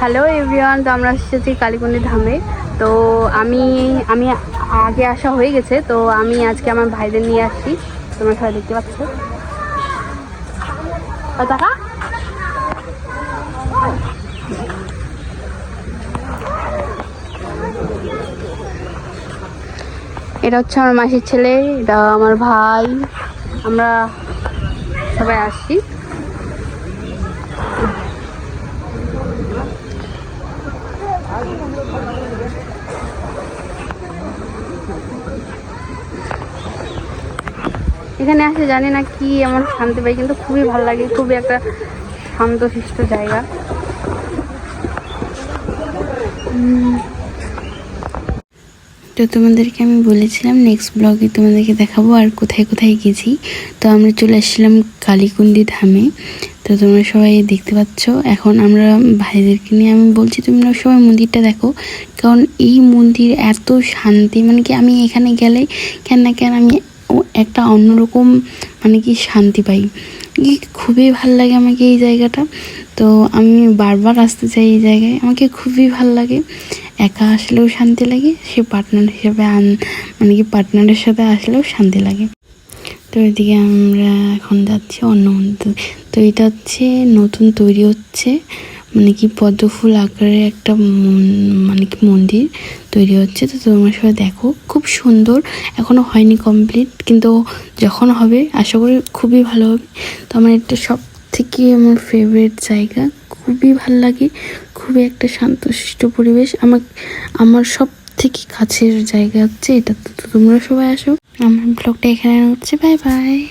Hello everyone তো আমরা এসেছি কালীকুন্ডি ধামে। তো আমি আমি আগে আসা হয়ে গেছে, তো আমি আজকে আমার ভাইদের নিয়ে আসছি। তোমরা সবাই দেখতে পাচ্ছ। এটা হচ্ছে আমার মাসির ছেলে, এটা আমার ভাই। আমরা সবাই আসছি। এখানে আসে জানি না কি এমন শান্তি পাই, কিন্তু খুবই ভালো লাগে, খুবই একটা শান্তশিষ্ট জায়গা। তো তোমাদেরকে আমি বলেছিলাম নেক্সট ব্লগে তোমাদেরকে দেখাবো আর কোথায় কোথায় গেছি। তো আমরা চলে আসছিলাম কালীকুন্ডি ধামে। তো তোমরা সবাই দেখতে পাচ্ছ, এখন আমরা ভাইদেরকে নিয়ে, আমি বলছি তোমরা সবাই মন্দিরটা দেখো। কারণ এই মন্দির এত শান্তি মানে কি আমি এখানে গেলে কেন না কেন আমি একটা অন্যরকম মানে কি শান্তি পাই। খুবই ভালো লাগে আমাকে এই জায়গাটা। তো আমি বারবার আসতে চাই এই জায়গায়। আমাকে খুবই ভালো লাগে। একা আসলেও শান্তি লাগে, সে পার্টনার হিসেবে আন মানে কি পার্টনারের সাথে আসলেও শান্তি লাগে। তো এদিকে আমরা এখন যাচ্ছি অন্য তো এটা হচ্ছে নতুন তৈরি হচ্ছে। মানে কি পদ্ম ফুল আকারের একটা মন- কি মন্দির তৈরি হচ্ছে। তো তোমরা সবাই দেখো, খুব সুন্দর। এখনও হয়নি কমপ্লিট কিন্তু যখন হবে, আশা করি খুবই ভালো হবে। তো আমার এটা সব থেকে আমার ফেভারিট জায়গা, খুবই ভালো লাগে, খুবই একটা শান্তশিষ্ট পরিবেশ। আমার আমার সব থেকে কাছের জায়গা হচ্ছে এটা। তো তোমরা সবাই আসো। আমার ব্লগটা এখানে হচ্ছে বাই বাই